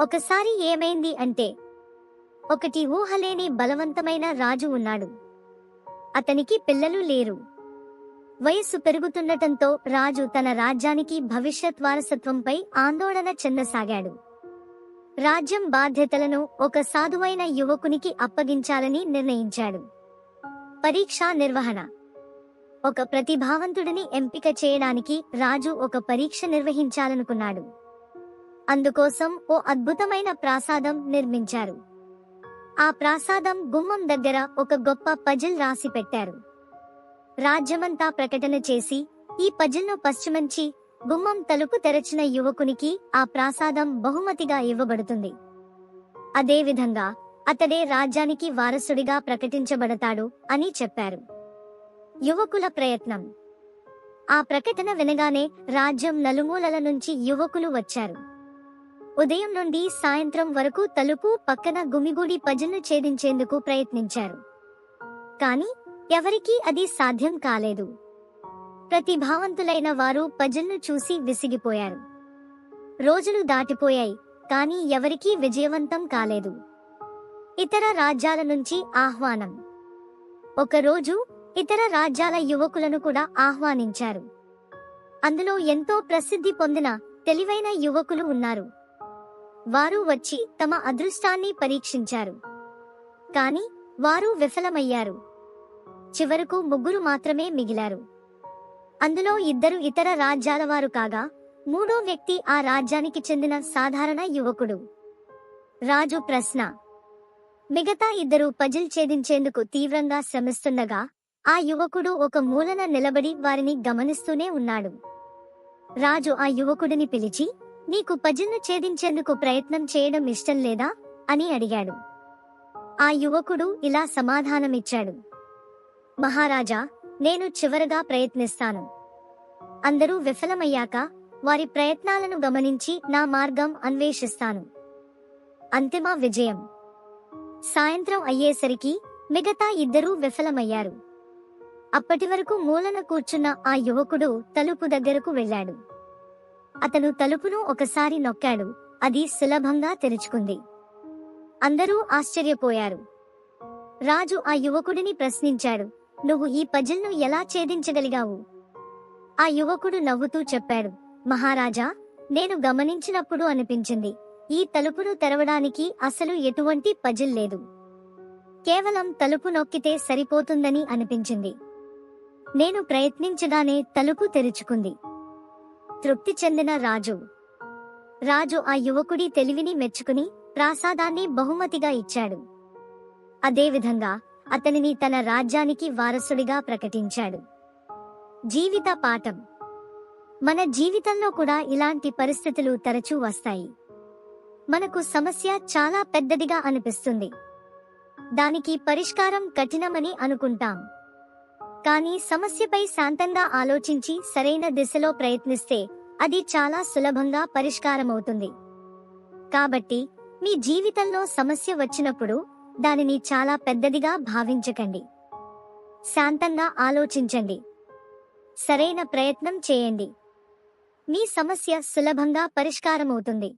ఒకసారి ఏమైంది అంటే ఒకటి ఊహలేని బలవంతమైన రాజు ఉన్నాడు. అతనికి పిల్లలు లేరు. వయస్సు పెరుగుతుండటంతో రాజు తన రాజ్యానికి భవిష్యత్ వారసత్వంపై ఆందోళన చెందసాగాడు. రాజ్యం బాధ్యతలను ఒక సాధువైన యువకునికి అప్పగించాలని నిర్ణయించాడు. పరీక్షా నిర్వహణ. ఒక ప్రతిభావంతుడిని ఎంపిక చేయడానికి రాజు ఒక పరీక్ష నిర్వహించాలనుకున్నాడు. అందుకోసం ఓ అద్భుతమైన ప్రాసాదం నిర్మించారు. ఆ ప్రాసాదం గుమ్మం దగ్గర ఒక గొప్ప పజిల్ రాసి పెట్టారు. రాజ్యమంతా ప్రకటన చేసి ఈ పజిల్ను పశ్చిమంచి గుమ్మం తలుపు తెరచిన యువకునికి ఆ ప్రాసాదం బహుమతిగా ఇవ్వబడుతుంది. అదేవిధంగా అతడే రాజ్యానికి వారసుడిగా ప్రకటించబడతాడు అని చెప్పారు. యువకుల ప్రయత్నం. ఆ ప్రకటన వినగానే రాజ్యం నలుమూలల నుంచి యువకులు వచ్చారు. ఉదయం నుండి సాయంత్రం వరకు తలుపు పక్కన గుమిగూడి పజిల్ను ఛేదించేందుకు ప్రయత్నించారు. కానీ ఎవరికీ అది సాధ్యం కాలేదు. ప్రతిభావంతులైన వారు పజిల్ను చూసి విసిగిపోయారు. రోజులు దాటిపోయాయి కానీ ఎవరికీ విజయవంతం కాలేదు. ఇతర రాజ్యాల నుంచి ఆహ్వానం. ఒకరోజు ఇతర రాజ్యాల యువకులను కూడా ఆహ్వానించారు. అందులో ఎంతో ప్రసిద్ధి పొందిన తెలివైన యువకులు ఉన్నారు. వారు వచ్చి తమ అదృష్టాన్ని పరీక్షించారు. కాని వారు విఫలమయ్యారు. చివరకు ముగ్గురు మాత్రమే మిగిలారు. అందులో ఇద్దరు ఇతర రాజ్యాల వారు కాగా మూడో వ్యక్తి ఆ రాజ్యానికి చెందిన సాధారణ యువకుడు. రాజు ప్రశ్న. మిగతా ఇద్దరు పజిల్ ఛేదించేందుకు తీవ్రంగా శ్రమిస్తుండగా ఆ యువకుడు ఒక మూలన నిలబడి వారిని గమనిస్తూనే ఉన్నాడు. రాజు ఆ యువకుడిని పిలిచి నీకు పజిల్ను ఛేదించేందుకు ప్రయత్నం చేయడం ఇష్టం లేదా? అని అడిగాడు. ఆ యువకుడు ఇలా సమాధానమిచ్చాడు. మహారాజా నేను చివరగా ప్రయత్నిస్తాను. అందరూ విఫలమయ్యాక వారి ప్రయత్నాలను గమనించి నా మార్గం అన్వేషిస్తాను. అంతిమ విజయం. సాయంత్రం అయ్యేసరికి మిగతా ఇద్దరూ విఫలమయ్యారు. అప్పటి వరకు మూలన కూర్చున్న ఆ యువకుడు తలుపు దగ్గరకు వెళ్ళాడు. అతను తలుపును ఒకసారి నొక్కాడు. అది సులభంగా తెరుచుకుంది. అందరూ ఆశ్చర్యపోయారు. రాజు ఆ యువకుడిని ప్రశ్నించాడు. నువ్వు ఈ పజిల్ను ఎలా ఛేదించగలిగావు? ఆ యువకుడు నవ్వుతూ చెప్పాడు. మహారాజా నేను గమనించినప్పుడు అనిపించింది. ఈ తలుపును తెరవడానికి అసలు ఎటువంటి పజిల్ లేదు. కేవలం తలుపు నొక్కితే సరిపోతుందని అనిపించింది. నేను ప్రయత్నించగానే తలుపు తెరుచుకుంది. తృప్తి చెందిన రాజు. రాజు ఆ యువకుడి తెలివిని మెచ్చుకుని ప్రాసాదాన్ని బహుమతిగా ఇచ్చాడు. అదేవిధంగా అతనిని తన రాజ్యానికి వారసుడిగా ప్రకటించాడు. జీవిత పాఠం. మన జీవితంలో కూడా ఇలాంటి పరిస్థితులు తరచూ వస్తాయి. మనకు సమస్య చాలా పెద్దదిగా అనిపిస్తుంది. దానికి పరిష్కారం కఠినమని అనుకుంటాం. కానీ సమస్యపై శాంతంగా ఆలోచించి సరైన దిశలో ప్రయత్నిస్తే అది చాలా సులభంగా పరిష్కారమవుతుంది. కాబట్టి మీ జీవితంలో సమస్య వచ్చినప్పుడు దానిని చాలా పెద్దదిగా భావించకండి. శాంతంగా ఆలోచించండి. సరైన ప్రయత్నం చేయండి. మీ సమస్య సులభంగా పరిష్కారమవుతుంది.